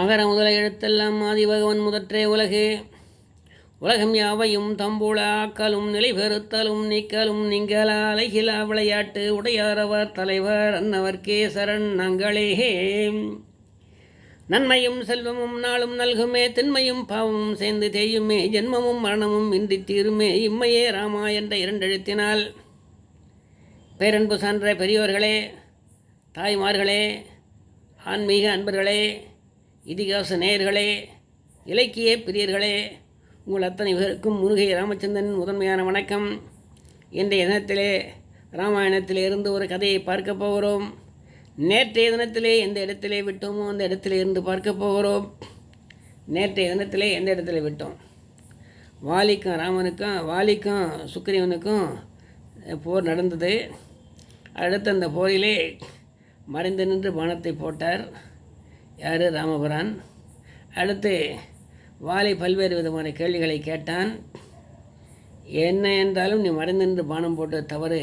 அகர முதல எழுத்தெல்லாம் ஆதிபகவன் முதற்றே உலகு. உலகம் யாவையும் தம்புள ஆக்கலும் நிலை பெறுத்தலும் நீக்கலும் நீங்களா அலைகிலா விளையாட்டு உடையாரவர் தலைவர் அன்னவர்க்கே சரண் நாங்களே நன்மையும் செல்வமும் நாளும் நல்குமே திண்மையும் பாவமும் சேர்ந்து தேயுமே ஜென்மமும் மரணமும் இன்றி தீருமே இம்மையே ராமா என்ற இரண்டெழுத்தினால். பேரன்பு சான்ற பெரியோர்களே தாய்மார்களே ஆன்மீக அன்பர்களே இதிகாச நேயர்களே இலக்கிய பிரியர்களே உங்கள் அத்தனை பேருக்கும் முருகை ராமச்சந்திரன் முதன்மையான வணக்கம். இன்றைய தினத்திலே ராமாயணத்திலே இருந்து ஒரு கதையை பார்க்க போகிறோம். நேற்றைய தினத்திலே எந்த இடத்திலே விட்டோமோ அந்த இடத்திலே இருந்து பார்க்க போகிறோம். நேற்றைய தினத்திலே எந்த இடத்துல விட்டோம்? வாலிக்கும் ராமனுக்கும் வாலிக்கும் சுக்கிரீவனுக்கும் போர் நடந்தது. அடுத்து அந்த போரிலே மறைந்து நின்று பானத்தை போட்டார். யார்? ராமபுரான். அடுத்து வாலி பல்வேறு விதமான கேள்விகளை கேட்டான். என்ன என்றாலும் நீ மறைந்து நின்று பானம் போட்ட தவறு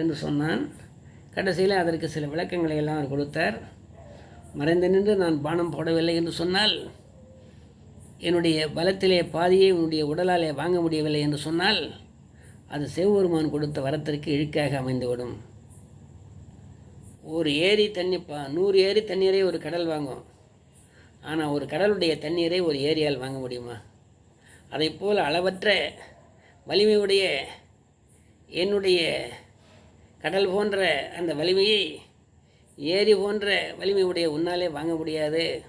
என்று சொன்னான். கடைசியில் அதற்கு சில விளக்கங்களை எல்லாம் அவர் கொடுத்தார். மறைந்து நின்று நான் பானம் போடவில்லை என்று சொன்னால் என்னுடைய பலத்திலே பாதியை உன்னுடைய உடலாலே வாங்க முடியவில்லை என்று சொன்னால் அது சிவபெருமான் கொடுத்த வரத்திற்கு இழுக்காக அமைந்துவிடும். ஒரு ஏரி தண்ணி ப நூறு ஏரி தண்ணீரை ஒரு கடல் வாங்கும். ஆனால் ஒரு கடலுடைய தண்ணீரை ஒரு ஏரியால் வாங்க முடியுமா? அதை போல் அளவற்ற வலிமையுடைய என்னுடைய கடல் போன்ற அந்த வலிமையை ஏரி போன்ற வலிமையுடைய உன்னாலே வாங்க முடியாது.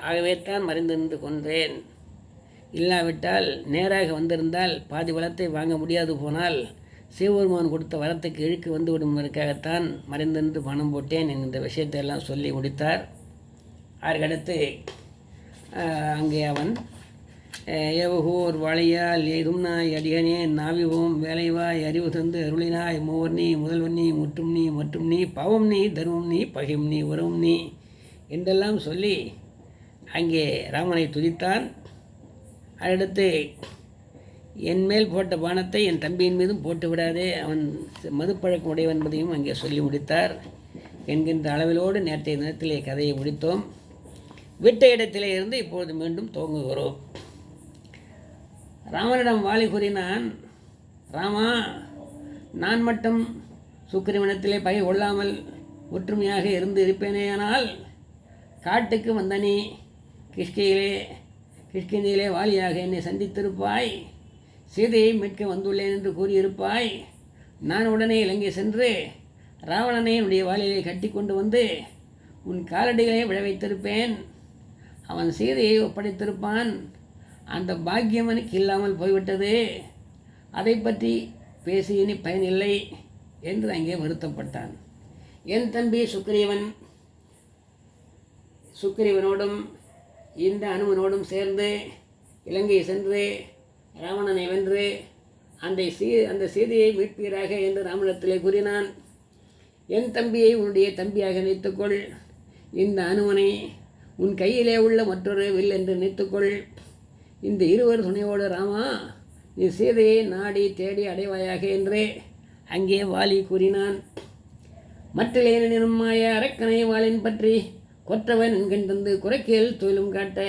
ஆகவே தான் மறைந்திருந்து கொன்றேன். இல்லாவிட்டால் நேராக வந்திருந்தால் பாதி வளத்தை வாங்க முடியாது போனால் சிவபெருமான் கொடுத்த வரத்துக்கு இழுக்கு வந்து விடுவதற்காகத்தான் மறைந்திருந்து பணம் போட்டேன் என்கின்ற விஷயத்தை எல்லாம் சொல்லி முடித்தார். அதற்கடுத்து அங்கே அவன் ஏவகோர் வாழையால் எதும்னாய் அடிகனே நாவிவோம் வேலைவாய் அறிவு தந்து அருளினாய். மூவர் நீ முதல்வன் நீ முற்றும் நீ மற்றும் நீ பாவம் நீ தர்மம் நீ பகிம் நீ உறவும் நீ என்றெல்லாம் சொல்லி அங்கே ராமனை துதித்தான். அடுத்து என் மேல் போட்ட பானத்தை என் தம்பியின் மீதும் போட்டு விடாதே. அவன் மதுப்பழக்கம் உடையவன்பதையும் அங்கே சொல்லி முடித்தார். என்கின்ற அளவிலோடு நேற்றைய தினத்திலே கதையை முடித்தோம். விட்ட இடத்திலே இருந்து இப்பொழுது மீண்டும் துவங்குகிறோம். ராமனிடம் வாலி கூறினான் ராமா நான் மட்டும் சுக்கிரவனத்திலே பகை கொள்ளாமல் ஒற்றுமையாக இருந்து இருப்பேனேயானால் காட்டுக்கு வந்தனே கிஷ்கையிலே கிஷ்கிந்தியிலே வாலியாக என்னை சந்தித்திருப்பாய். சீதையை மீட்க வந்துள்ளேன் என்று கூறியிருப்பாய். நான் உடனே இலங்கை சென்று ராவணனை என்னுடைய வாலிலே கட்டி கொண்டு வந்து உன் காலடிகளை விழ வைத்திருப்பேன். அவன் சீதையை ஒப்படைத்திருப்பான். அந்த பாக்கியம் எனக்கு இல்லாமல் போய்விட்டது. அதை பற்றி பேசி இனி பயனில்லை என்று அங்கே வருத்தப்பட்டான். என் தம்பி சுக்கிரீவன் சுக்கிரீவனோடும் இந்த அனுமனோடும் சேர்ந்து இலங்கை சென்று ராவணனை வென்று அந்த சீ அந்த சீதையை மீட்பீராக என்று ராமணத்திலே கூறினான். என் தம்பியை உன்னுடைய தம்பியாக நினைத்துக்கொள் இந்த அனுமனை உன் கையிலே உள்ள மற்றொரு வில் என்று நினைத்துக்கொள் இந்த இருவர் துணையோடு ராமா நீ சீதையை நாடி தேடி அடைவாயாக என்றே அங்கே வாலி கூறினான். மற்றிலேனும் மாய அரக்கனை வாளின் பற்றி கொற்றவன் என்கின்றந்து குறைக்கியல் குறைக்கேல் தொழிலும் காட்ட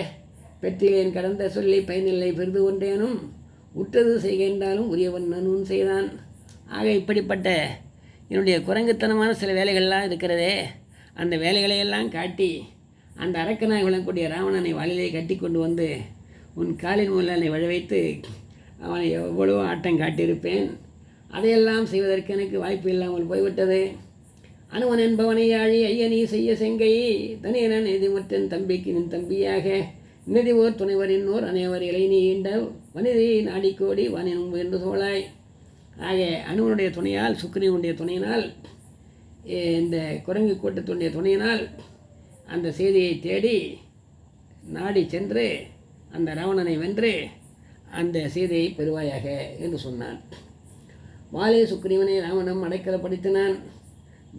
பெற்றிலேன் கடந்த சொல்லி பயனில்லை பெரிது ஒன்றேனும். உற்றது செய்கின்றாலும் உரியவன் நனும் செய்தான். ஆக இப்படிப்பட்ட என்னுடைய குரங்குத்தனமான சில வேலைகள்லாம் இருக்கிறதே அந்த வேலைகளையெல்லாம் காட்டி அந்த அரக்கனாய் விளங்கக்கூடிய ராவணனை வாளிலே கட்டி கொண்டு வந்து உன் காலின் முல்லானை வழ வைத்து அவனை எவ்வளவோ ஆட்டம் காட்டியிருப்பேன். அதையெல்லாம் செய்வதற்கு எனக்கு வாய்ப்பு இல்லாமல் போய்விட்டது. அனுமன் என்பவனை ஆழி ஐயனி செய்ய செங்கை தனியனன் எதிமற்றன் தம்பிக்கு நின் தம்பியாக நிதிவோர் துணைவரின்னோர் அனைவர் இலை நீ வனிதையின் அடிக்கோடி நாடிக்கோடி வானினும் என்று சோழாய் ஆக அணுவனுடைய துணையால் சுக்கிரனுடைய துணையினால் இந்த குரங்கு கூட்டத்துடைய துணையினால் அந்த செய்தியை தேடி நாடி சென்று அந்த ராவணனை வென்று அந்த சீதையை பெறுவாயாக என்று சொன்னான். வாலே சுக்ரீவனை ராவணம் அடைக்கலப்படுத்தினான்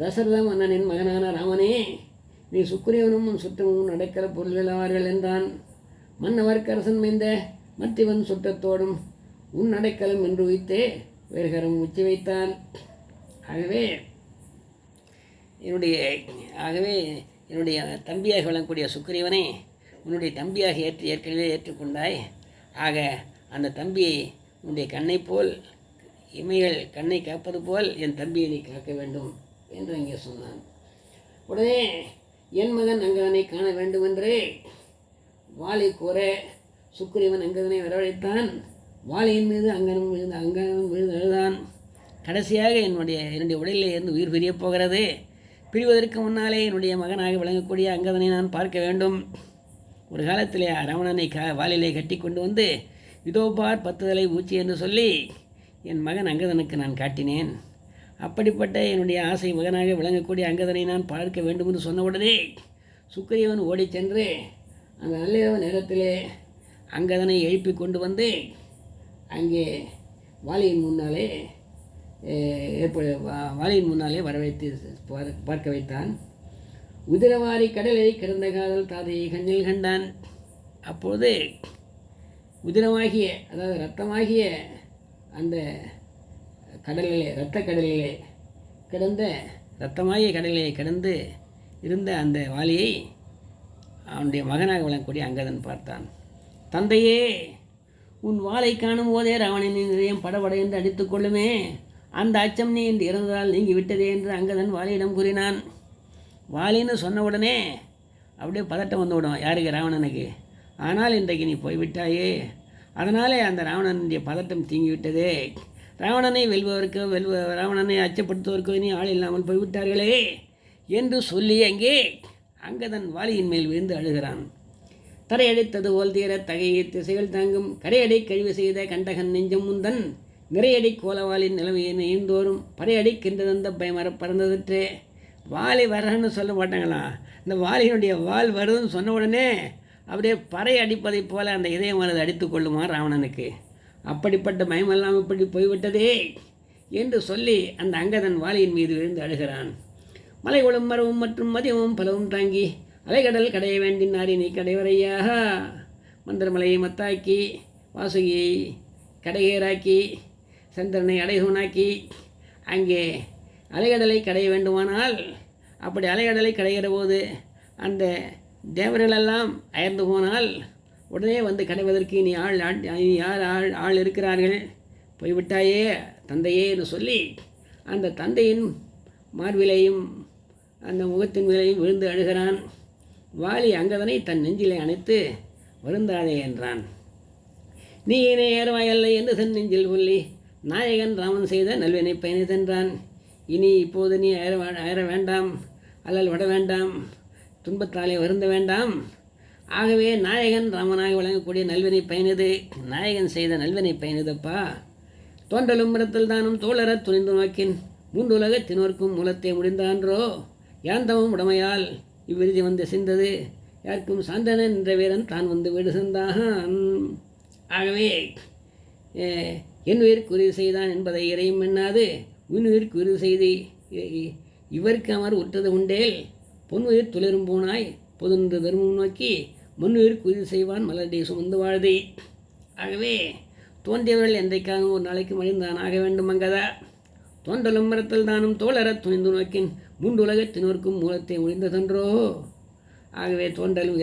தசரத மன்னனின் மகனான ராமனே நீ சுக்ரீவனும் சுத்தமும் சுற்றமும் அடைக்கல பொருள்களாவார்கள் என்றான். மன்னவர்க்கரசன் மைந்த மத்திவன் சுற்றத்தோடும் உன்னடைக்கலம் என்று வைத்தே வேறுகரம் உச்சி வைத்தான். ஆகவே என்னுடைய ஆகவே என்னுடைய தம்பியாக விளங்கக்கூடிய சுக்கிரீவனை உன்னுடைய தம்பியாக ஏற்று ஏற்கனவே ஏற்றுக்கொண்டாய். ஆக அந்த தம்பியை உன்னுடைய கண்ணைப் போல் இமைகள் கண்ணை காப்பது போல் என் தம்பியை நீ காக்க வேண்டும் என்று அங்கே சொன்னான். உடனே என் மகன் அங்கதனை காண வேண்டுமென்றே என்று வாலி கூற சுக்கிரீவன் அங்கதனை வரவழைத்தான். வாழையின் மீது அங்கனும் விழுந்து அங்கனும் விழுந்து அழுதான். கடைசியாக என்னுடைய என்னுடைய உடலில் இருந்து உயிர் பிரியப் போகிறது. பிரிவதற்கு முன்னாலே என்னுடைய மகனாக விளங்கக்கூடிய அங்கதனை நான் பார்க்க வேண்டும். ஒரு காலத்திலே ராவணனை கா வாலிலே கட்டி கொண்டு வந்து இதோ பார் பத்து தலை என்று சொல்லி என் மகன் அங்கதனுக்கு நான் காட்டினேன். அப்படிப்பட்ட என்னுடைய ஆசை மகனாக விளங்கக்கூடிய அங்கதனை நான் பார்க்க வேண்டும் என்று சொன்ன உடனே சுக்கிரீவன் ஓடிச் சென்று அந்த நல்லிரவு நேரத்திலே அங்கதனை எழுப்பி கொண்டு வந்து அங்கே வாலியின் முன்னாலே ஏற்படு வாலியின் முன்னாலே வர வைத்து பார்க்க வைத்தான். உதிரவாரி கடலை கிடந்த காதல் தாதையை கண்ணில் கண்டான். அப்போது உதிரமாகிய அதாவது ரத்தமாகிய அந்த கடலிலே இரத்த கடலிலே கிடந்த இரத்தமாகிய கடலிலே கிடந்து இருந்த அந்த வாலியை அவனுடைய மகனாக விளங்கக்கூடிய அங்கதன் பார்த்தான். தந்தையே உன் வாளை காணும் போதே ராவணன் இதயம் படபட என்று அடித்துக் கொள்ளுமே. அந்த அச்சம் நீ இன்று இறந்ததால் நீங்கி விட்டதே என்று அங்கதன் வாலியிடம் கூறினான். வாலின்னு சொன்ன உடனே அப்படியே பதட்டம் வந்து விடும். யாருக்கு? ராவணனுக்கு. ஆனால் இன்றைக்கு நீ போய்விட்டாயே. அதனாலே அந்த ராவணனுடைய பதட்டம் தீங்கிவிட்டதே. ராவணனை வெல்பவருக்கோ வெல்வ ராவணனை அச்சப்படுத்துவதற்கோ இனி ஆள் இல்லாமல் போய்விட்டார்களே என்று சொல்லி அங்கே அங்கதன் வாலியின் மேல் விழுந்து அழுகிறான். தரையடித்தது போல் தீர தகையை திசைகள் தாங்கும் கரையடை கழிவு செய்த கண்டகன் நெஞ்சம் முந்தன் நிறையடி கோலவாளின் நிலைமையை நெய்ந்தோறும் பறையடிக்கின்றதந்த பயமர பறந்ததற்றே வாலி வரன்னு சொல்ல மாட்டாங்களா? இந்த வாலியினுடைய வால் வருதுன்னு சொன்ன உடனே அப்படியே பறை அடிப்பதைப் போல அந்த இதயமானது அடித்து கொள்ளுமா ராவணனுக்கு. அப்படிப்பட்ட பயமெல்லாம் இப்படி போய்விட்டதே என்று சொல்லி அந்த அங்கதன் வாலியின் மீது விழுந்து அழுகிறான். மலைகளும் மரவும் மற்றும் மதியமும் பலவும் தாங்கி அலைகடல் கடைய வேண்டினாரி நீ கடைவரையாக மந்திரமலையை மத்தாக்கி வாசுகியை கடைகேராக்கி சந்திரனை அடைகோனாக்கி அங்கே அலைகடலை கடைய வேண்டுமானால் அப்படி அலைகடலை கடைகிற போது அந்த தேவர்களெல்லாம் அயர்ந்து போனால் உடனே வந்து கடைவதற்கு நீ ஆள் ஆள் நீ யார் ஆள் ஆள் இருக்கிறார்கள்? போய்விட்டாயே தந்தையே என்று சொல்லி அந்த தந்தையின் மார்பிலையும் அந்த முகத்தின் மேலையும் விழுந்து அழுகிறான். வாலி அங்கதனை தன் நெஞ்சிலே அணைத்து வருந்தாதே என்றான். நீ இனே வயல்லை என்று தன் நெஞ்சில் சொல்லி நாயகன் ராமன் செய்த நல்வினை பயணித்தென்றான் இனி இப்போது நீ அயர அயற வேண்டாம் அல்லல் விட வேண்டாம் துன்பத்தாலே வருந்த வேண்டாம். ஆகவே நாயகன் ராமனாக விளங்கக்கூடிய நல்வினை பயனது நாயகன் செய்த நல்வினை பயனதப்பா. தோன்றலும் மரத்தில் தானும் தோழரத் துணிந்து நோக்கின் மூன்றுலகத் தினோர்க்கும் மூலத்தை முடிந்தான்றோ யாந்தமும் உடமையால் இவ்விருதி வந்து சிந்தது யாருக்கும் சாந்தனன் என்ற வீரன் தான் வந்து வீடு சென்றான். ஆகவே என் உயிருக்கு உறுதி செய்தான் என்பதை இறையும் எண்ணாது உன் உயிர் செய்து இவருக்கு அமர் உற்றது உண்டேல் பொன்னுயிர் துளிரும் பூனாய் பொதுன்று தர்மம் நோக்கி முன்னுயிருக்கு உறுதி செய்வான் மலர்டி சுமந்து வாழ்தி. ஆகவே தோன்றியவர்கள் என்றைக்காக ஒரு நாளைக்கு மடிந்தான் ஆக வேண்டும் அங்கதா? தோன்றலும் மரத்தில் தானும் தோழரத் துணிந்து நோக்கின் மூன்றுலகத்தினோருக்கும் மூலத்தை ஒழிந்ததன்றோ? ஆகவே தோன்றலும்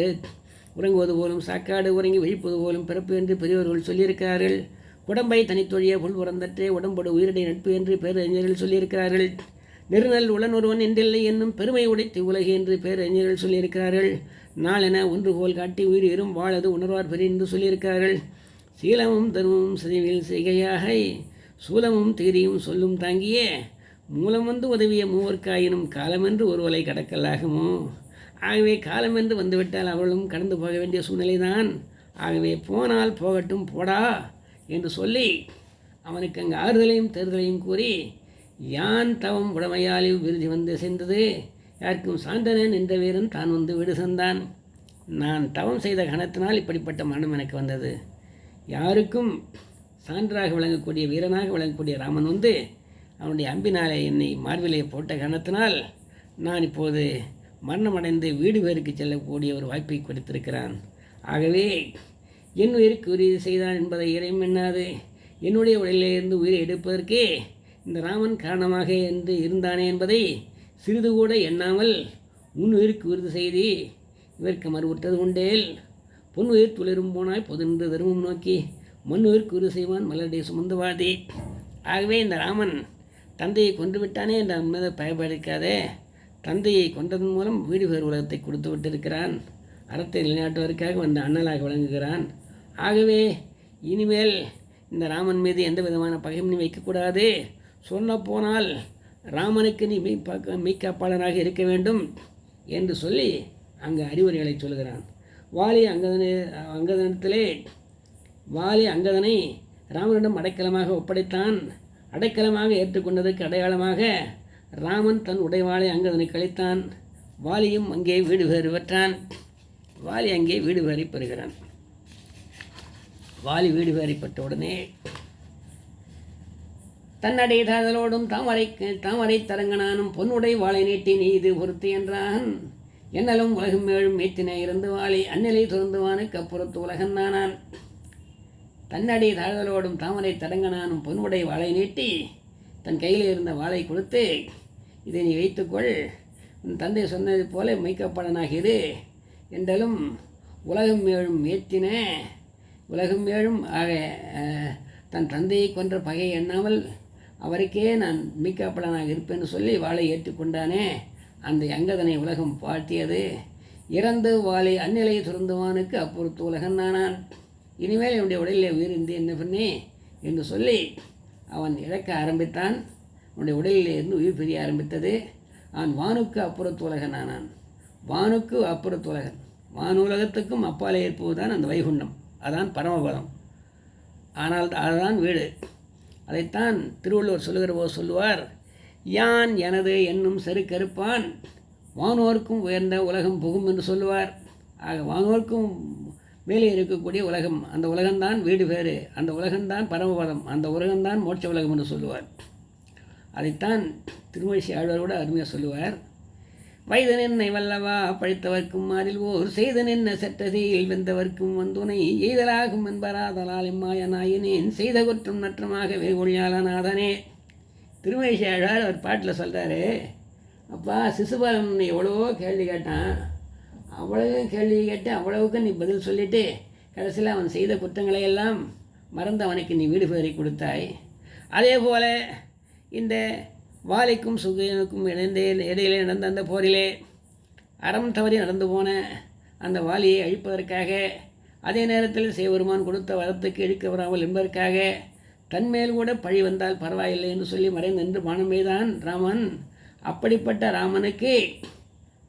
உறங்குவது போலும் சாக்காடு உறங்கி வைப்பது போலும் பிறப்பு என்று பெரியவர்கள் சொல்லியிருக்கிறார்கள். உடம்பை தனித்தொழிய புல் உறந்தற்றே உடம்போடு உயிரிடை நட்பு என்று பேரறிஞர்கள் சொல்லியிருக்கிறார்கள். நெருநல் உளனொருவன் என்றில்லை என்னும் பெருமை உடைத்து உலகு என்று பேரறிஞர்கள் சொல்லியிருக்கிறார்கள். நாளென ஒன்று போல் காட்டி உயிர் இரும் வாழது உணர்வார் பெரிய என்று சொல்லியிருக்கிறார்கள். சீலமும் தர்மமும் சிதைவில் செய்கையாக சூலமும் தீரியும் சொல்லும் தாங்கியே. மூலம் வந்து உதவிய மூவர்க்காயினும் காலமென்று ஒருவலை கடக்கலாகுமோ? ஆகவே காலமென்று வந்துவிட்டால் அவர்களும் கடந்து போக வேண்டிய சூழ்நிலைதான். ஆகவே போனால் போகட்டும் போடா என்று சொல்லி அவனுக்கு அங்கு ஆறுதலையும் தேர்தலையும் கூறி யான் தவம் உடமையால் விருதி வந்து சென்றது? யாருக்கும் சாந்தனன் என்ற வீரன் தான் வந்து வீடு சென்றான். நான் தவம் செய்த கணத்தினால் இப்படிப்பட்ட மரணம் எனக்கு வந்தது. யாருக்கும் சான்றாக விளங்கக்கூடிய வீரனாக விளங்கக்கூடிய ராமன் வந்து அவனுடைய அம்பினாலே என்னை மார்பிலே போட்ட கணத்தினால் நான் இப்போது மரணமடைந்து வீடு பேருக்கு செல்லக்கூடிய ஒரு வாய்ப்பை கொடுத்திருக்கிறான். ஆகவே என் உயிருக்கு உறுதி செய்தான் என்பதை இறையும் எண்ணாது என்னுடைய உடலிலிருந்து உயிரை எடுப்பதற்கே இந்த ராமன் காரணமாக என்று இருந்தானே என்பதை சிறிது கூட எண்ணாமல் உன்னுயிருக்கு உறுதி செய்தி இவருக்கு மறுவிட்டது உண்டேல் உயிர் துளிரும் போனாய் பொதுன்று தருமம் நோக்கி மண்ணுயிருக்கு உறுதி செய்வான் மலரடி சுமந்துவாதி ஆகவே இந்த ராமன் தந்தையை கொன்று விட்டானே என்ற மீது பயப்படிக்காதே. தந்தையை கொன்றதன் மூலம் வீடு பேர் உலகத்தை கொடுத்து விட்டிருக்கிறான். அறத்தை நிலைநாட்டுவதற்காக வந்த அண்ணலாக விளங்குகிறான். ஆகவே இனிமேல் இந்த ராமன் மீது எந்த விதமான பகையும் நீ வைக்கக்கூடாது. சொன்ன போனால் ராமனுக்கு நீ மெய்ப்பாக்க மெய்க்காப்பாளராக இருக்க வேண்டும் என்று சொல்லி அங்கு அறிவுரைகளை சொல்கிறான். வாலி அங்கதனை அங்கதனத்திலே வாலி அங்கதனை ராமனிடம் அடைக்கலமாக ஒப்படைத்தான். அடைக்கலமாக ஏற்றுக்கொண்டதற்கு அடையாளமாக ராமன் தன் உடைவாளை அங்கதனை கழித்தான். வாலியும் அங்கே வீடு வேறு பெற்றான். வாலி அங்கே வீடு வேறி பெறுகிறான். வாலி வீடு வேறிப்பட்ட உடனே தன்னடை தாதலோடும் தாமரை தாமரை தரங்கனானும் பொன்னுடை வாளை நீட்டி நீது பொறுத்து என்றான். என்னலும் உலகம் மேலும் மேத்தினை இருந்து வாளி அந்நிலை துறந்துவானுக்கு அப்புறத்து உலகன் நானான் தன்னடி தாழ்தலோடும் தாமரை தடங்கனானும் பொன்னுடைய வாளை நீட்டி தன் கையில் இருந்த வாளை கொடுத்து இதை நீ வைத்துக்கொள். உன் தந்தை சொன்னது போல மைக்கப்படனாகிரு என்றாலும் உலகம் மேலும் ஏற்றின உலகம் மேலும் ஆக தன் தந்தையை கொன்ற பகை எண்ணாமல் அவருக்கே நான் மீக்கப்படனாக இருப்பேன்னு சொல்லி வாளை ஏற்றுக்கொண்டானே அந்த அங்கதனை உலகம் வாழ்த்தியது. இறந்து வாளை அந்நிலையை துறந்துவானுக்கு அப்பொறுத்து உலகன் நானான். இனிமேல் என்னுடைய உடலில் உயிரிந்து என்ன பண்ணி என்று சொல்லி அவன் இழக்க ஆரம்பித்தான். உன்னுடைய உடலில் இருந்து உயிர் பிரிய ஆரம்பித்தது. அவன் வானுக்கு அப்புறத்து உலகன் ஆனான். வானுக்கு அப்புறத்து உலகன். வானுலகத்துக்கும் அப்பாலே இருப்பதுதான் அந்த வைகுண்டம். அதான் பரமபதம். ஆனால் அதுதான் வீடு. அதைத்தான் திருவள்ளுவர் சொல்லுகிற போது சொல்லுவார் யான் எனது என்னும் செருக்கறுப்பான் வானோர்க்கும் உயர்ந்த உலகம் புகும் என்று சொல்லுவார். ஆக வானோர்க்கும் மேலே இருக்கக்கூடிய உலகம் அந்த உலகம்தான் வீடு வேறு அந்த உலகம்தான் பரமபதம் அந்த உலகம்தான் மோட்ச உலகம் என்று சொல்லுவார். அதைத்தான் திருமழிசை ஆழ்வார் கூட அருமையாக சொல்லுவார். வயதன் என்னை வல்லவா பழித்தவர்க்கும் அதில் ஓர் செய்தன் என்ன சட்டதியில் வெந்தவர்க்கும் வந்துனை எய்தலாகும் என்பராதலால் இம்மாய நாயினேன் செய்த குற்றம் நற்றமாக வேகொழியாளநாதனே திருமேஷி ஆழ்வார் அவர் பாட்டில் சொல்கிறாரு அப்பா சிசுபாலன் எவ்வளவோ கேள்வி கேட்டான். அவ்வளவு கேள்வி கேட்டு அவ்வளவுக்கு நீ பதில் சொல்லிட்டு கடைசியில் அவன் செய்த குற்றங்களை எல்லாம் மறந்து அவனுக்கு நீ வீடு பேரை கொடுத்தாய். அதே போல் இந்த வாலிக்கும் சுகையனுக்கும் இணைந்த இடையிலே நடந்த அந்த போரிலே அறம் தவறி நடந்து போன அந்த வாலியை அழிப்பதற்காக அதே நேரத்தில் சிவபெருமான் கொடுத்த வரத்துக்கு இழுக்க வராமல் என்பதற்காக தன்மேல் கூட பழி வந்தால் பரவாயில்லை என்று சொல்லி மறைந்து மானமேதான் ராமன். அப்படிப்பட்ட ராமனுக்கு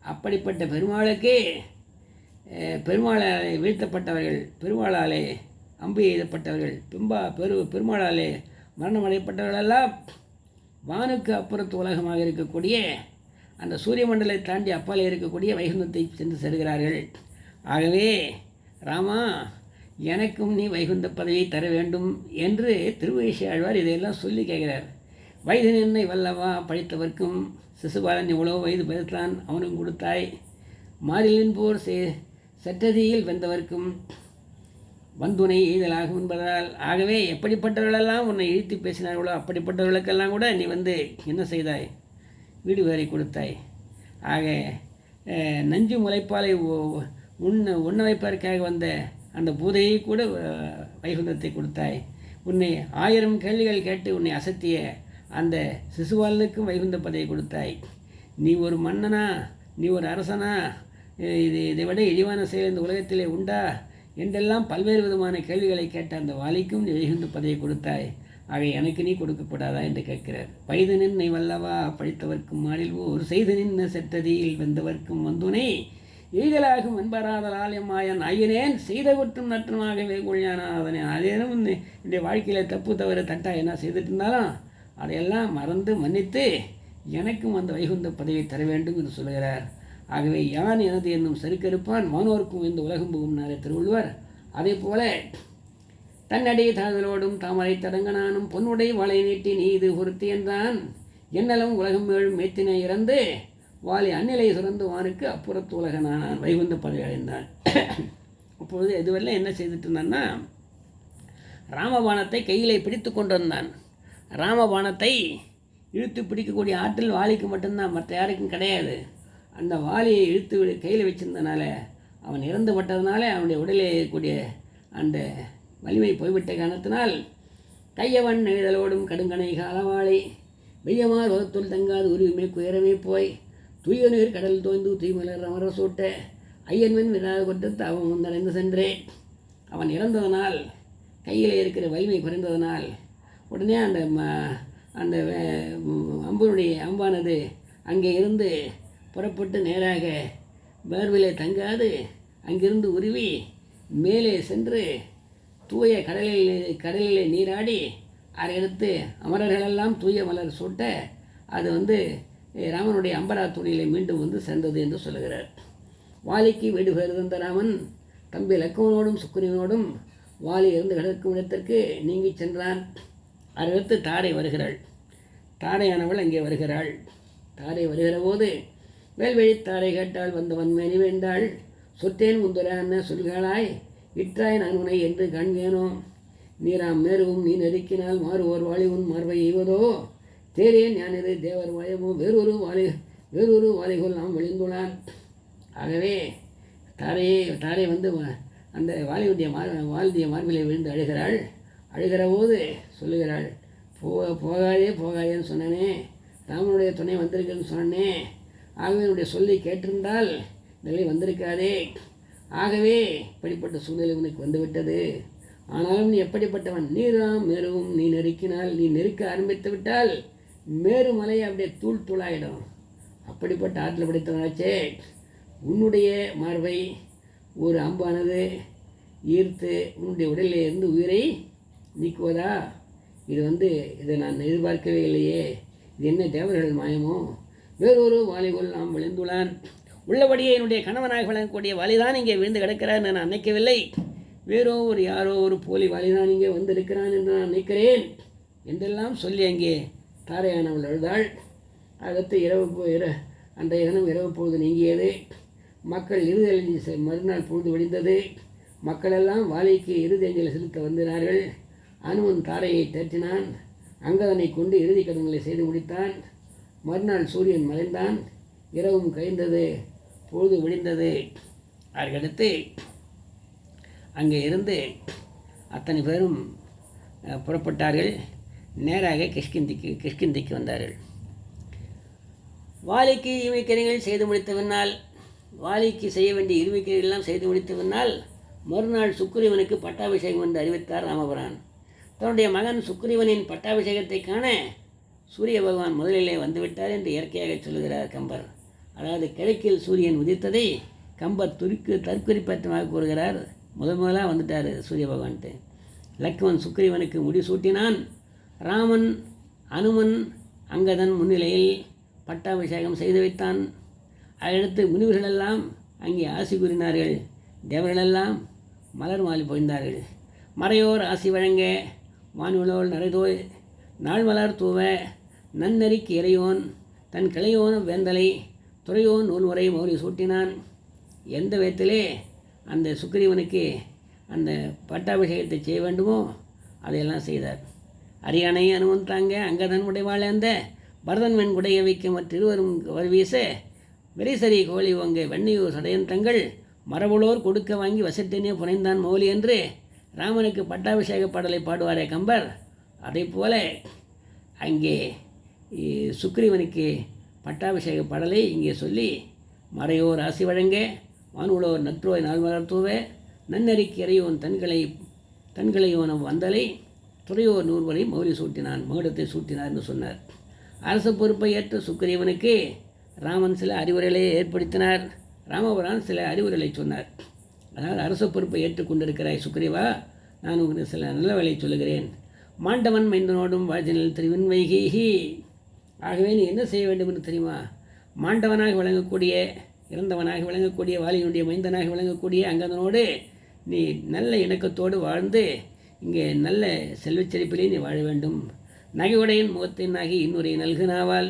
அப்படிப்பட்ட பெருமாளுக்கு பெருமாளாலே வீழ்த்தப்பட்டவர்கள் பெருமாளாலே அம்பு எய்தப்பட்டவர்கள் பிம்பா பெரு பெருமாளாலே மரணம் அடையப்பட்டவர்களெல்லாம் வானுக்கு அப்புறத்து உலகமாக இருக்கக்கூடிய அந்த சூரிய மண்டலை தாண்டி அப்பாலே இருக்கக்கூடிய வைகுந்தத்தை சென்று செல்கிறார்கள். ஆகவே ராமா எனக்கும் நீ வைகுந்த பதவியை தர வேண்டும் என்று திருவயிசி ஆழ்வார் இதையெல்லாம் சொல்லி கேட்கிறார். வயது நின்னை வல்லவா படித்தவர்க்கும் சிசுபாலன் எவ்வளோ வயது பெருத்தான் அவனும் கொடுத்தாய். மாறிலின் போர் சே சற்றதியில் வெந்தவர்க்கும் வந்துனை எய்தலாகும் என்பதால் ஆகவே எப்படிப்பட்டவர்களெல்லாம் உன்னை இழுத்து பேசினார்களோ அப்படிப்பட்டவர்களுக்கெல்லாம் கூட நீ வந்து என்ன செய்தாய்? வீடு வேறை கொடுத்தாய். ஆக நஞ்சு முளைப்பாலை உ- உண்ண உண்ண வைப்பதற்காக வந்த அந்த பூதையை கூட வைகுந்தத்தை கொடுத்தாய். உன்னை ஆயிரம் கேள்விகள் கேட்டு உன்னை அசத்திய அந்த சிசுபாலனுக்கும் வைகுந்த பதவி கொடுத்தாய். நீ ஒரு மன்னனா? நீ ஒரு அரசனா? இது இதை விட இழிவான செயல் இந்த உலகத்திலே உண்டா? என்றெல்லாம் பல்வேறு விதமான கேள்விகளை கேட்ட அந்த வாலிக்கும் நீ வைகுந்த பதவியை கொடுத்தாய். அவை எனக்கு நீ கொடுக்கப்படாதா? என்று கேட்கிறார். பைது நின்னை வல்லவா? படித்தவர்க்கும் மாறில் ஒரு செய்து நின்ன செத்ததியில் வெந்தவர்க்கும் வந்துனை. ஈகலாகும் என்பராதலால் எம்மாயன் ஐயனேன் செய்த குற்றம் நற்றமாகவே கொள்ளியானா அதனை அதேனும் இந்த இந்த வாழ்க்கையில் தப்பு தவறு தட்டா என்ன செய்துட்டு இருந்தாலும் அதையெல்லாம் மறந்து மன்னித்து எனக்கும் அந்த வைகுந்த பதவியை தர வேண்டும் என்று சொல்கிறார். ஆகவே யான் எனது என்னும் சருக்கெடுப்பான் வானோர்க்கும் இந்த உலகம் புகும்னாரே திருவள்ளுவர் அதே போல தன்னடை தாதலோடும் தாமரை தடங்கனானும் பொன்னுடை வளை நீட்டி நீது பொருத்தி என்றான். என்னலும் உலகம் ஏழும் மேத்தினை இறந்து வாலி அந்நிலை சுரந்து வானுக்கு அப்புறத்து உலகனானான். வைகுந்த பதவி அடைந்தான். அப்பொழுது இதுவரையிலும் என்ன செய்துட்டு இருந்தான்னா ராமபாணத்தை கையிலே பிடித்து கொண்டு ராமபானத்தை இழுத்து பிடிக்கக்கூடிய ஆற்றல் வாலிக்கு மட்டும்தான் மற்ற யாருக்கும் கிடையாது. அந்த வாலியை இழுத்து விடு கையில் வச்சிருந்தனால அவன் இறந்து பட்டதுனால அவனுடைய உடலில் இருக்கக்கூடிய அந்த வலிமை போய்விட்ட காரணத்தினால் கையவன் எழுதலோடும் கடுங்கனை காலவாளை வெய்யமார் வகுத்துள் தங்காது உருவிமே குயரமே போய் துய நீர் கடல் தோய்ந்து தூய்மலர் அமர சூட்ட ஐயன்மன் விராக கொட்டத்து அவன் முந்தடைந்து சென்றேன். அவன் இறந்ததனால் கையில் இருக்கிற வலிமை குறைந்ததனால் உடனே அந்த ம அந்த அம்புனுடைய அம்பானது அங்கே இருந்து புறப்பட்டு நேராக பேர்விலே தங்காது அங்கிருந்து உருவி மேலே சென்று தூய கடலில் கடலிலே நீராடி அதை எடுத்து அமரர்களெல்லாம் தூய மலர் சூட்ட அது வந்து ராமனுடைய அம்பரா துணியிலே மீண்டும் வந்து சேர்ந்தது என்று சொல்லுகிறார். வாலிக்கு வீடு பெயர்ந்த ராமன் தம்பி லக்குவனோடும் சுக்கிரனோடும் வாலி இருந்து கிடக்கும் இடத்திற்கு நீங்கி சென்றான். அடுத்து தாரை வருகிறாள். தாரையானவள் அங்கே வருகிறாள். தாரை வருகிற போது வேல்வழி தாரை கேட்டால் வந்தவன் மேனி வேண்டாள் சொத்தேன் முந்துரான சொல்களாய் இற்றாய் நான் உனை என்று காண்பேனோ நீராம் மேருவும் நீ நெருக்கினால் மாறுவோர் வாலிவுன் மார்பை எய்வதோ? தேரேன் ஞானிரு தேவர் வாயமோ? வேறொரு வாலி வேறொரு வாலிகோல் நாம் விழுந்துள்ளான் ஆகவே தாரையே தாரை வந்து வ- அந்த வாலியுடைய மார் வாலியுடைய மார்பிலே விழுந்து அழுகிறாள். அழுகிற போது சொல்லுகிறாள் போ போகாதே போகாதேன்னு சொன்னனே ராமனுடைய துணை வந்திருக்குன்னு சொன்னனே ஆகவே என்னுடைய சொல்லி கேட்டிருந்தால் நிலை வந்திருக்காதே. ஆகவே இப்படிப்பட்ட சூழ்நிலை உனக்கு வந்துவிட்டது. ஆனாலும் நீ எப்படிப்பட்டவன்? நீராம் மேருவும் நீ நெருக்கினால் நீ நெருக்க ஆரம்பித்து விட்டால் மேரு மலை அப்படியே தூள் தூளாயிடும். அப்படிப்பட்ட ஆற்றல் படைத்தவனாச்சே. உன்னுடைய மார்பை ஒரு அம்பானது ஈர்த்து உன்னுடைய உடலில் இருந்து உயிரை நீக்குவதா? இது வந்து இதை நான் எதிர்பார்க்கவே இல்லையே. இது என்ன தேவர்கள் மாயமோ? வேறொரு வாலிபோல் நாம் விழுந்துள்ளான். உள்ளபடியே என்னுடைய கணவனாக விளங்கக்கூடிய வாலிதான் இங்கே விழுந்து கிடக்கிறார் என்று நான் நினைக்கவில்லை. வேறோ ஒரு யாரோ ஒரு போலி வாலிதான் இங்கே வந்திருக்கிறான் என்று நான் நினைக்கிறேன். என்றெல்லாம் சொல்லி அங்கே தாரையானவள் அழுதாள். அடுத்து இரவு இர அன்றைய தினம் இரவு பொழுது நீங்கியது. மக்கள் இறுதி செ- மறுநாள் பொழுது விடிந்தது. மக்களெல்லாம் வாலிக்கு இறுதி அஞ்சலி செலுத்த வந்தினார்கள். அனுமன் தாரையை தேற்றினான். அங்கதனை கொண்டு இறுதி கடன்களை செய்து முடித்தான். மறுநாள் சூரியன் மறைந்தான். இரவும் கழிந்தது பொழுது விடிந்தது. அதற்கடுத்து அங்கே இருந்து அத்தனை பேரும் புறப்பட்டார்கள். நேராக கிஷ்கிந்திக்கு கிஷ்கிந்திக்கு வந்தார்கள். வாலிக்கு இமைக்கரிகள் செய்து முடித்த பின்னால் வாலிக்கு செய்ய வேண்டிய இருமைக்கரிகளெல்லாம் செய்து முடித்த பின்னால் மறுநாள் சுக்கிரீவனுக்கு பட்டாபிஷேகம் என்று அறிவித்தார் ராமபுரான். தன்னுடைய மகன் சுக்ரீவனின் பட்டாபிஷேகத்தை காண சூரிய பகவான் முதலிலே வந்துவிட்டார் என்று இயற்கையாக சொல்லுகிறார் கம்பர். அதாவது கிழக்கில் சூரியன் உதித்ததை கம்பர் துருக்கு தற்குறிப்பற்றமாக கூறுகிறார். முதல் முதலாக வந்துட்டார் சூரிய பகவான்ட்டு. லக்ஷ்மன் சுக்ரீவனுக்கு முடி சூட்டினான். ராமன் அனுமன் அங்கதன் முன்னிலையில் பட்டாபிஷேகம் செய்து வைத்தான். அதையடுத்து முனிவர்களெல்லாம் அங்கே ஆசி கூறினார்கள். தேவர்களெல்லாம் மலர் மாலை பொழிந்தார்கள். மறையோர் ஆசி வழங்க வானுலோல் நரைதோய் நாள் மலர் தூவ நன்னறிக்கு இறையோன் தன் கிளையோன் வேந்தலை துறையோன் நூல்முறை மௌலி சூட்டினான். எந்த விதத்திலே அந்த சுக்கிரீவனுக்கு அந்த பட்டாபிஷேகத்தை செய்ய வேண்டுமோ அதையெல்லாம் செய்தார். அரியணை அனுமந்தாங்க அங்கதன் உடைவாள் அந்த பரதன் வெண் குடைய வைக்கும் மற்றிருவரும் வருவீச விரைசரி கோழி வங்க வெண்ணையூர் சடையன் தங்கள் மரபுளோர் கொடுக்க வாங்கி வசத்தினே புனைந்தான் மௌலி என்று ராமனுக்கு பட்டாபிஷேக பாடலை பாடுவாரே கம்பர். அதே போல அங்கே சுக்ரீவனுக்கு பட்டாபிஷேக பாடலை இங்கே சொல்லி மறையோர் ஆசி வழங்க வானுலோர் நற்றோய் நால்மலர் நன்னறிக்கிறையோன் தன்களை தன்களையோன வந்தலை துறையோர் நூறுவரை மௌரி சூட்டினான் மகுடத்தை சூட்டினார் என்று சொன்னார். அரசு பொறுப்பை ஏற்ற சுக்கிரீவனுக்கு ராமன் சில அறிவுரைகளை ஏற்படுத்தினார். ராமபுரான் சில அறிவுரைகளை சொன்னார். அதனால் அரசு பொறுப்பை ஏற்றுக்கொண்டிருக்கிறாய் சுக்ரீவா. நான் உங்களுக்கு சில நல்ல வேலை சொல்லுகிறேன். மாண்டவன் மைந்தனோடும் வாழ்த்தினில் திருவின் வைகேகி. ஆகவே நீ என்ன செய்ய வேண்டும் என்று தெரியுமா? மாண்டவனாக விளங்கக்கூடிய இறந்தவனாக விளங்கக்கூடிய வாலியினுடைய மைந்தனாக விளங்கக்கூடிய அங்கதனோடு நீ நல்ல இணக்கத்தோடு வாழ்ந்து இங்கே நல்ல செல்வச்செழிப்பிலே நீ வாழ வேண்டும். நகையுடையின் முகத்தினாகி இன்னொரு நல்கினாவால்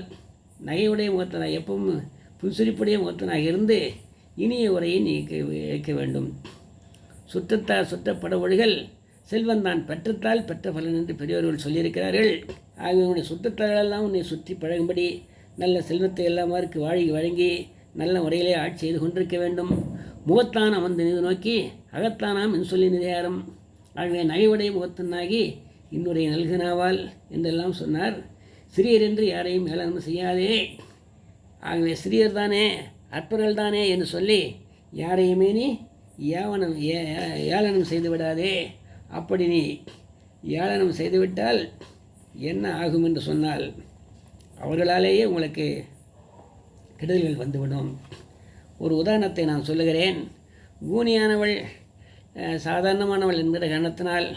நகையுடைய முகத்தனாக எப்பவும் புன்சிரிப்புடைய முகத்தனாக இருந்து இனிய உரையை நீக்க இயக்க வேண்டும். சுற்றத்தார் சுற்றப்பட ஒழுகல் செல்வந்தான் பெற்றத்தால் பெற்ற பலன் என்று பெரியவர்கள் சொல்லியிருக்கிறார்கள். ஆகவே உன்னுடைய சுற்றத்தாரெல்லாம் உன்னை சுற்றி பழகும்படி நல்ல செல்வத்தை எல்லாமாருக்கு வாழி வழங்கி நல்ல முறையிலே ஆட்சி செய்து கொண்டிருக்க வேண்டும். முகத்தான் அமர்ந்து நிதி நோக்கி அகத்தானாம் இன்சொல்லி நிதியாரம் ஆகவே நகைவுடைய முகத்தனாகி இன்னுடைய நல்கினாவால் என்றெல்லாம் சொன்னார். சிறியர் என்று யாரையும் மேலாண்மை செய்யாதே. ஆகவே சிறியர் தானே அற்பர்கள் தானே என்று சொல்லி யாரையுமே நீ ஏவனம் ஏ ஏளனம் செய்து விடாதே. அப்படி நீ ஏளனம் செய்துவிட்டால் என்ன ஆகும் என்று சொன்னால் அவர்களாலேயே உங்களுக்கு கெடுதல்கள் வந்துவிடும். ஒரு உதாரணத்தை நான் சொல்லுகிறேன். கூனியானவள் சாதாரணமானவள் என்கிற காரணத்தினால்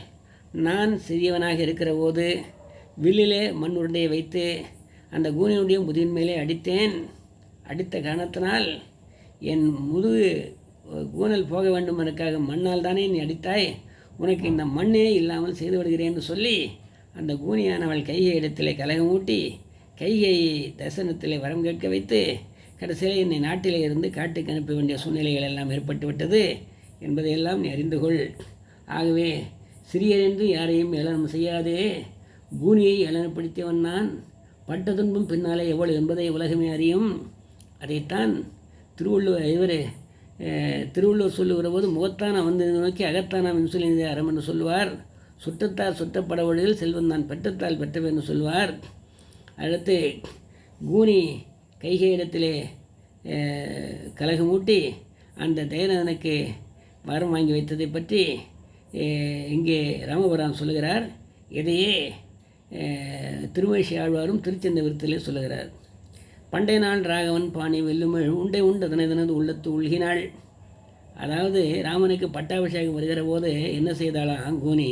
நான் சிறியவனாக இருக்கிற போது வில்லிலே மண் உருண்டையை வைத்து அந்த கூனியுடைய முதுகின் மேலே அடித்தேன். அடித்த காரணத்தினால் என் முதுகு கூனல் போக வேண்டும் அதற்காக மண்ணால் தானே நீ அடித்தாய்? உனக்கு இந்த மண்ணே இல்லாமல் செய்து விடுகிறேன் என்று சொல்லி அந்த கூனியானவள் கையை இடத்திலே கலகமூட்டி கையை தரிசனத்திலே வரம் கேட்க வைத்து கடைசியில் என்னை நாட்டிலே இருந்து காட்டுக்கு அனுப்ப வேண்டிய சூழ்நிலைகள் எல்லாம் ஏற்பட்டு விட்டது என்பதையெல்லாம் நீ அறிந்து கொள். ஆகவே சிறியர் என்று யாரையும் ஏளனம் செய்யாதே. பூனியை ஏளனப்படுத்தியவன் நான். பட்ட துன்பம் பின்னாலே எவ்வளவு என்பதை உலகமே அறியும். அதைத்தான் திருவள்ளுவர் இவர் திருவள்ளுவர் சொல்லுகிற போது முகத்தான வந்து நோக்கி அகத்தான இன்சுலின் அறம் என்று சொல்லுவார். சுற்றத்தால் சுற்றப்பட வழியில் செல்வம் தான் பெற்றத்தால் பெற்றவை என்று சொல்வார் அடுத்து கூனி கைகை இடத்திலே கலகமூட்டி அந்த தயனதனுக்கு வரம் வாங்கி வைத்ததை பற்றி இங்கே ராமபுரான் சொல்லுகிறார். இதையே திருமேஷி ஆழ்வாரும் திருச்செந்த விருத்திலே சொல்லுகிறார். பண்டை நாள் ராகவன் பாணி வெல்லுமிழ் உண்டை உண்டு தனது உள்ளத்து உள்கினாள். அதாவது ராமனுக்கு பட்டாபிஷேகம் வருகிற போது என்ன செய்தாளாம் கூனி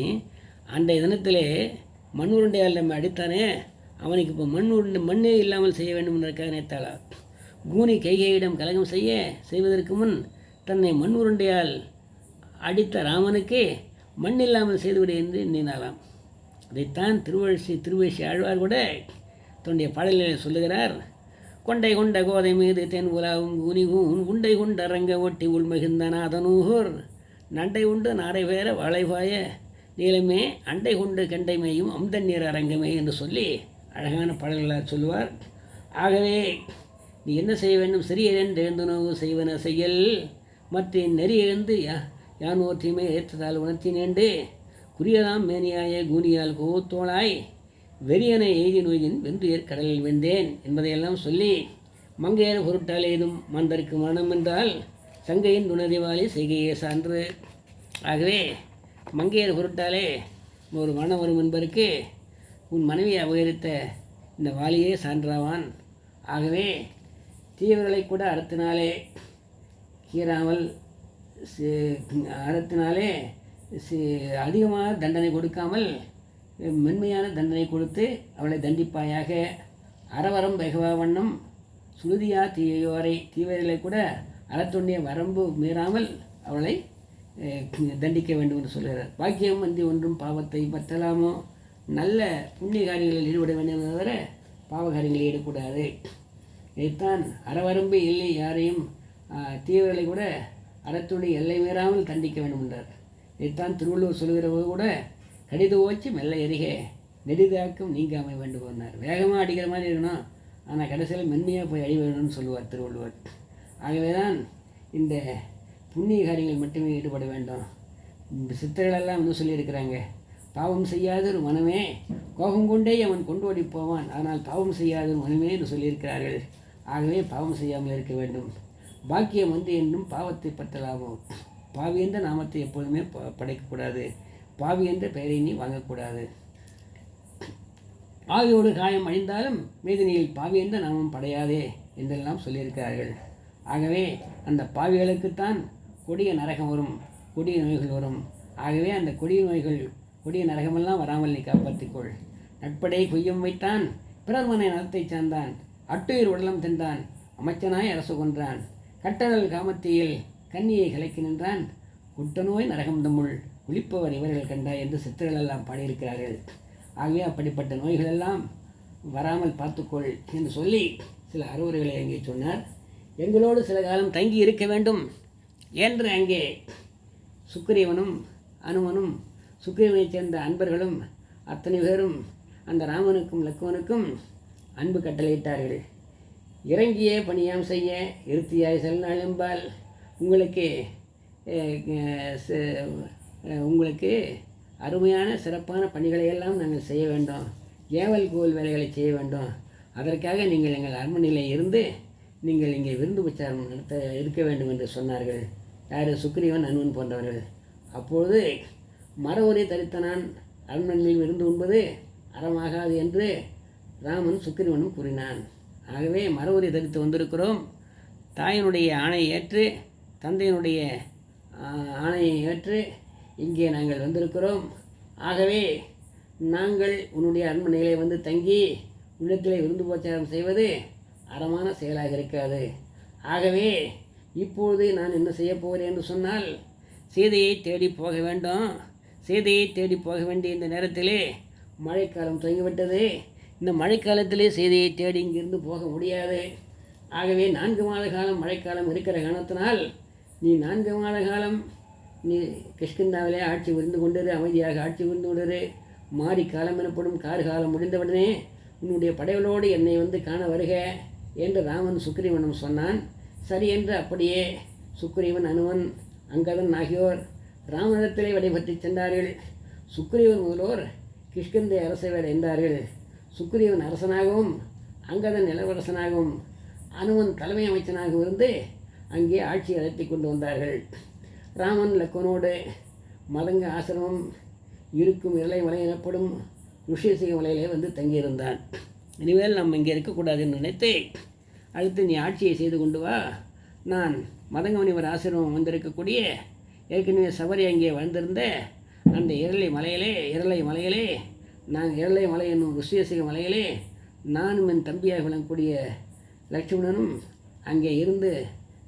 அன்றைய தினத்திலே மண் உருண்டையால் நம்ம அடித்தானே? அவனுக்கு இப்போ மண் உருண்டை மண்ணே இல்லாமல் செய்ய வேண்டும் என்பதற்காக நினைத்தாளா? கூனி கைகையிடம் கலகம் செய்ய செய்வதற்கு முன் தன்னை மண் உருண்டையால் அடித்த ராமனுக்கு மண் இல்லாமல் செய்துவிடு என்று எண்ணினாலாம் அதைத்தான் திருவழிசி திருவேசி ஆழ்வார் கூட தன்னுடைய பாடலில் சொல்லுகிறார். கொண்டை கொண்ட கோதை மீது தென் உலாவும் குனிகூன் உண்டை கொண்ட அரங்க ஒட்டி உள்மிகுந்த நாதனூகூர். நண்டை உண்டு நாரை பேர வளைவாய நீளமே அண்டை கொண்டு கண்டைமையும் அம்தண்ணீர் அரங்கமே என்று சொல்லி அழகான பாடல்களால் சொல்லுவார். ஆகவே நீ என்ன செய்ய வேண்டும்? சிறியரென்று எழுந்துணவு செய்வன செயல் மற்ற நெறி எழுந்து யா யான் ஓற்றியுமே ஏற்றதால் உணர்த்தினேண்டு. குறியதாம் மேனியாய கூனியால் கோத்தோளாய். வெறியனை எய்தி நோயின் வென்று கடலில் வெந்தேன் என்பதையெல்லாம் சொல்லி மங்கையர் பொருட்டால் ஏதும் மந்தருக்கு மரணம் என்றால் சங்கையின் துணதிவாளி செய்கையே சான்று. ஆகவே மங்கையர் பொருட்டாலே ஒரு மரணம் வரும் என்பதற்கு உன் மனைவியை அபகரித்த இந்த வாலியே சான்றாவான். ஆகவே தீவர்களை கூட அறுத்தினாலே கீறாமல் சி- அறத்தினாலே அதிகமாக தண்டனை கொடுக்காமல் மென்மையான தண்டனை கொடுத்து அவளை தண்டிப்பாயாக. அறவரம் வெகவா வண்ணம் சுருதியா தீயோரை தீவிரங்களை கூட அறத்துண்டிய வரம்பு மீறாமல் அவளை தண்டிக்க வேண்டும் என்று சொல்கிறார். பாக்கியம் வந்து ஒன்றும் பாவத்தை பற்றலாமோ? நல்ல புண்ணிய காரியங்களில் ஈடுபட வேண்டும் தவிர பாவ காரியங்களில் ஈடுபடாது இதைத்தான் அறவரம்பு இல்லை யாரையும் ஆஹ், தீவிரங்களை கூட அறத்துடைய எல்லை மீறாமல் தண்டிக்க வேண்டும் என்றார். இதைத்தான் திருவள்ளுவர் சொல்லுகிற போது கூட கடிது ஓச்சி மெல்ல எரிக. நெடிதாக்கம் நீங்காமை வேண்டு சொன்னார் வேகமாக அடிக்கிற மாதிரி இருக்கணும் ஆனால் கடைசியில் மென்மையாக போய் அடி வேணும்னு சொல்லுவார் திருவள்ளுவர். ஆகவே தான் இந்த புண்ணிய காரியங்கள் மட்டுமே ஈடுபட வேண்டும். இந்த சித்தர்களெல்லாம் வந்து சொல்லியிருக்கிறாங்க பாவம் செய்யாத ஒரு மனமே கோபம் கொண்டே அவன் கொண்டு ஓடி போவான். ஆனால் பாவம் செய்யாத ஒரு மனமே என்று சொல்லியிருக்கிறார்கள். ஆகவே பாவம் செய்யாமல் இருக்க வேண்டும். பாக்கியம் வந்து என்றும் பாவத்தை பற்றலாகும் பாவி என்ற நாமத்தை எப்பொழுதுமே ப- படைக்கக்கூடாது பாவி என்ற பெயரை நீ வாங்கக்கூடாது. ஆவியோடு காயம் அழிந்தாலும் மேதினியில் பாவி என்ற நாமம் படையாதே என்றெல்லாம் சொல்லியிருக்கிறார்கள். ஆகவே அந்த பாவிகளுக்குத்தான் கொடிய நரகம் வரும் கொடிய நோய்கள் வரும். ஆகவே அந்த கொடிய நோய்கள் கொடிய நரகமெல்லாம் வராமல் நீ காப்பாற்றிக்கொள். நட்படை குய்யம் வைத்தான் பிறர்மனை நலத்தைச் சார்ந்தான். அட்டுயிர் உடலம் தின்றான் அமைச்சனாய் அரசு கொன்றான். கட்டடல் காமத்தியில் கன்னியை கலக்கி நின்றான். குட்டநோய் நரகம் தமுள் குளிப்பவர் இவர்கள் கண்டாய் என்று சித்தர்கள் எல்லாம் பாடியிருக்கிறார்கள். ஆகவே அப்படிப்பட்ட நோய்களெல்லாம் வராமல் பார்த்துக்கொள் என்று சொல்லி சில அறிவுரைகளை அங்கே சொன்னார். எங்களோடு சில காலம் தங்கி இருக்க வேண்டும் என்று அங்கே சுக்கிரீவனும் அனுமனும் சுக்கிரீவனைச் சேர்ந்த அன்பர்களும் அத்தனை பேரும் அந்த ராமனுக்கும் லக்குவனுக்கும் அன்பு கட்டளையிட்டார்கள். இறங்கிய பணியாம் செய்ய இருத்தியாய் செல்நாள் என்பால் உங்களுக்கு உங்களுக்கு அருமையான சிறப்பான பணிகளை எல்லாம் நாங்கள் செய்ய வேண்டும். ஏவல் கோவில் வேலைகளை செய்ய வேண்டும். அதற்காக நீங்கள் எங்கள் அரண்மனையில் இருந்து நீங்கள் இங்கே விருந்து உச்சாரம் நடத்த இருக்க வேண்டும் என்று சொன்னார்கள். யார்? சுக்ரீவன் அனுவன் போன்றவர்கள். அப்பொழுது மர தரித்தனான். நான் அரண்மனையில் விருந்து உண்பது அறமாகாது என்று ராமன் சுக்ரீவனும் கூறினான். ஆகவே மரவரி தரித்து வந்திருக்கிறோம். தாயினுடைய ஆணையை ஏற்று தந்தையினுடைய ஆணையை ஏற்று இங்கே நாங்கள் வந்திருக்கிறோம். ஆகவே நாங்கள் உன்னுடைய அரண்மனைகளை வந்து தங்கி உள்ளத்திலே விருந்து போச்சாரம் செய்வது அறமான செயலாக இருக்காது. ஆகவே இப்போது நான் என்ன செய்ய போகிறேன் என்று சொன்னால் சீதையை தேடி போக வேண்டும். சீதையை தேடி போக வேண்டிய இந்த நேரத்திலே மழைக்காலம் துவங்கிவிட்டது இந்த மழைக்காலத்திலே சீதையை தேடி இங்கிருந்து போக முடியாது. ஆகவே நான்கு மாத காலம் மழைக்காலம் இருக்கிற காரணத்தினால் நீ நான்கு மாத காலம் நீ கிஷ்கிந்தாவிலே ஆட்சி புரிந்து கொண்டிரு அமைதியாக ஆட்சி புரிந்து கொண்டிரு. மாறி காலம் எனப்படும் கார் காலம் முடிந்தவுடனே உன்னுடைய படைகளோடு என்னை வந்து காண வருக என்று ராமன் சுக்ரீவனும் சொன்னான். சரி என்று அப்படியே சுக்ரீவன் அனுவன் அங்கதன் ஆகியோர் ராமனிடத்திலே விடைபற்றி சென்றார்கள். சுக்ரீவன் முதல்வர் கிஷ்கிந்தை அரசை வேறு என்றார்கள். சுக்ரீவன் அரசனாகவும் அங்கதன் இளவரசனாகவும் அனுமன் தலைமை அமைச்சனாகவும் இருந்து அங்கே ஆட்சி நடத்தி கொண்டு வந்தார்கள். ராமன் லக்கனோடு மதங்க ஆசிரமம் இருக்கும் இலை மலை எனப்படும் ருஷிசிக மலையிலே வந்து தங்கியிருந்தான். இனிமேல் நம்ம இங்கே இருக்கக்கூடாதுன்னு நினைத்து அடுத்து நீ ஆட்சியை செய்து கொண்டு வா. நான் மதங்கமணிவர் ஆசிரமம் வந்திருக்கக்கூடிய ஏற்கனவே சபரி அங்கே வாழ்ந்திருந்த அந்த இரளை மலையிலே இரளை மலையிலே நான் இரளை மலை என்னும் ருஷியசிக மலையிலே நானும் என் தம்பியாக விளங்கக்கூடிய லட்சுமணனும் அங்கே இருந்து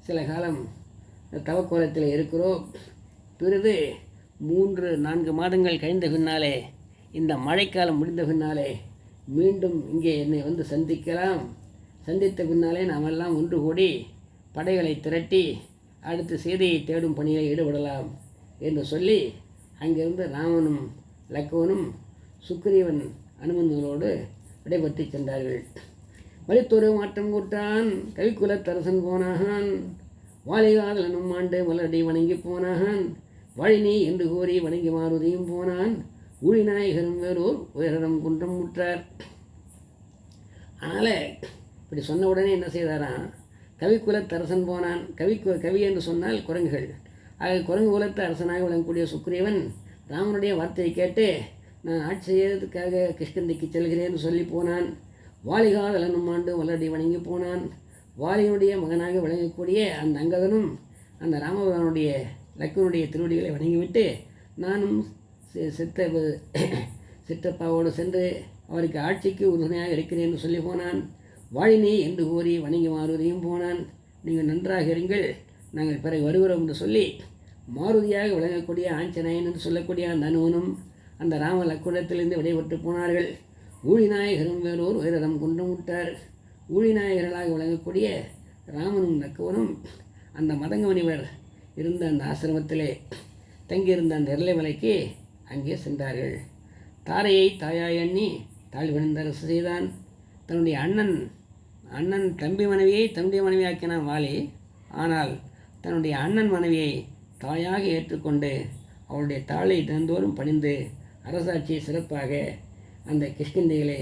சில காலம் தவக்கோலத்தில் இருக்கிறோம். பிறகு மூன்று நான்கு மாதங்கள் கழிந்த பின்னாலே இந்த மழைக்காலம் முடிந்த பின்னாலே மீண்டும் இங்கே என்னை வந்து சந்திக்கலாம். சந்தித்த பின்னாலே நாமெல்லாம் ஒன்று கூடி படைகளை திரட்டி அடுத்து சீதையை தேடும் பணியில் ஈடுபடலாம் என்று சொல்லி அங்கிருந்து ராமனும் லக்குவனும் சுக்ரீவன் அனுமந்தங்களோடு விடைபெற்று சென்றார்கள். வழித்துறை மாற்றம் கூட்டான் கவிக்குலத்தரசன் போனாகான் வாலிகாதல் ஆண்டு மலரடி வணங்கி போனான். வழினி என்று கூறி வணங்கி மாறுதியும் போனான். ஊழிநாயகரும் வேறோர் உயரம் குன்றம் முற்றார். அதனால் இப்படி சொன்ன உடனே என்ன செய்தாராம்? கவிக்குலத்தரசன் போனான். கவி கவி என்று சொன்னால் குரங்குகள். ஆக குரங்கு குலத்து அரசனாக விளங்கக்கூடிய சுக்ரீவன் ராமனுடைய வார்த்தையை கேட்டு நான் ஆட்சி செய்யறதுக்காக கிருஷ்ணந்திக்கு செல்கிறேன்னு சொல்லி போனான். வாலிகாதல் என்னும் ஆண்டு வல்லடி வணங்கி போனான். வாலியனுடைய மகனாக விளங்கக்கூடிய அந்த அங்கதனும் அந்த ராமபகவனுடைய லக்குவனுடைய திருவடிகளை வணங்கிவிட்டு நானும் சித்த சித்தப்பாவோடு சென்று அவருக்கு ஆட்சிக்கு உறுதுணையாக இருக்கிறேன் என்று சொல்லி போனான். வாழினி என்று கூறி வணங்கி மாருதியும் போனான். நீங்கள் நன்றாக இருங்கள் நாங்கள் பிறகு வருகிறோம் என்று சொல்லி மாருதியாக விளங்கக்கூடிய ஆஞ்சநேயன் என்று சொல்லக்கூடிய அந்த அனுவனும் அந்த ராம லக்குடத்திலிருந்து விடைபெற்று போனார்கள். ஊழிநாயகரும் வேறோர் உயரம் கொண்டு விட்டார் ஊழிநாயகர்களாக விளங்கக்கூடிய ராமனும் லக்குவனும் அந்த மதங்கவனிவர் இருந்த அந்த ஆசிரமத்திலே தங்கியிருந்த அந்த இரலைமலைக்கு அங்கே சென்றார்கள். தாரையை தாயாய் எண்ணி தாழ்விழுந்த அரசு செய்தான். தன்னுடைய அண்ணன் அண்ணன் தம்பி மனைவியை தன்னுடைய மனைவியாக்கினான் வாலி ஆனால் தன்னுடைய அண்ணன் மனைவியை தாயாக ஏற்றுக்கொண்டு அவளுடைய தாளை தினந்தோறும் பணிந்து அரசாட்சியை சிறப்பாக அந்த கிஷ்கிந்தையிலே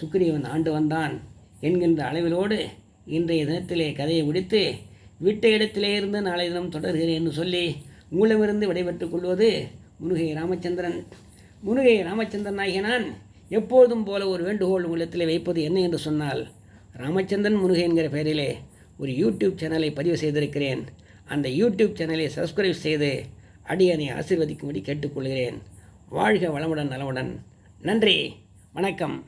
சுக்ரீவன் ஆண்டு வந்தான். என்கின்ற அளவிலோடு இன்றைய தினத்திலே கதையை முடித்து விட்ட இடத்திலே இருந்து நாளை தினம் தொடர்கிறேன் என்று சொல்லி மூலமிருந்து விடைபெற்றுக் கொள்வது முருகை ராமச்சந்திரன். முருகை ராமச்சந்திரன் ஆகிய நான் எப்போதும் போல ஒரு வேண்டுகோள் உள்ளத்தில் வைப்பது என்ன என்று சொன்னால் ராமச்சந்திரன் முருகை என்கிற பெயரிலே ஒரு யூடியூப் சேனலை பதிவு செய்திருக்கிறேன். அந்த யூடியூப் சேனலை சப்ஸ்கிரைப் செய்து அடியனை ஆசீர்வதிக்கும்படி கேட்டுக்கொள்கிறேன். வாழ்க வளமுடன் நலமுடன். நன்றி. வணக்கம்.